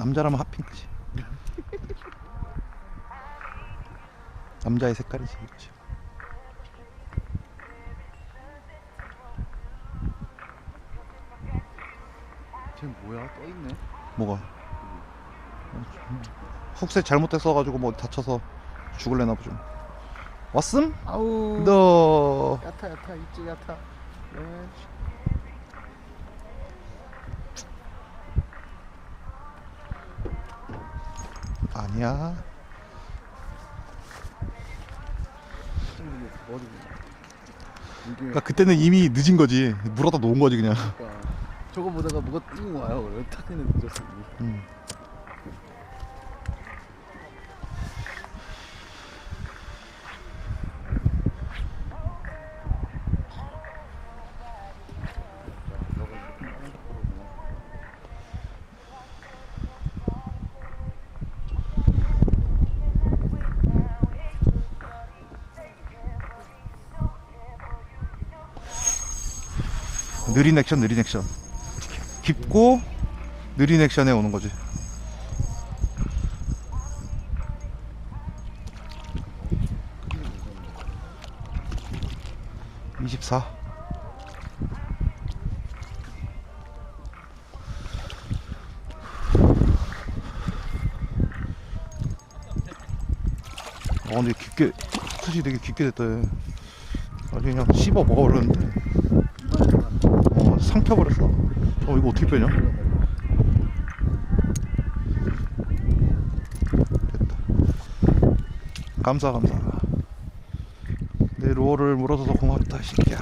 남자라면 핫핑크지. 남자의 색깔이지 이거지. 쟤 뭐야? 떠 있네. 뭐가? 훅셋 잘못됐어가지고 뭐 다쳐서 죽을래나 보죠. 왔음? 아우. 너 야타 야타 있지 야타. 네. 아니야. 그러니까 그때는 이미 늦은 거지. 물어다 놓은 거지 그냥. 그러니까 저거 보다가 뭐가 띵 와요. 그래 탁 했는데 늦었어. 음. 느린 액션, 느린 액션. 깊고 느린 액션에 오는 거지. 이십사. 어 근데 깊게 컷이 되게 깊게 됐다 얘. 아주 그냥 씹어 먹어버렸는데 어 삼켜버렸어. 어 이거 어떻게 빼냐? 됐다. 감사 감사. 내 로어를 물어줘서 고맙다 이 새끼야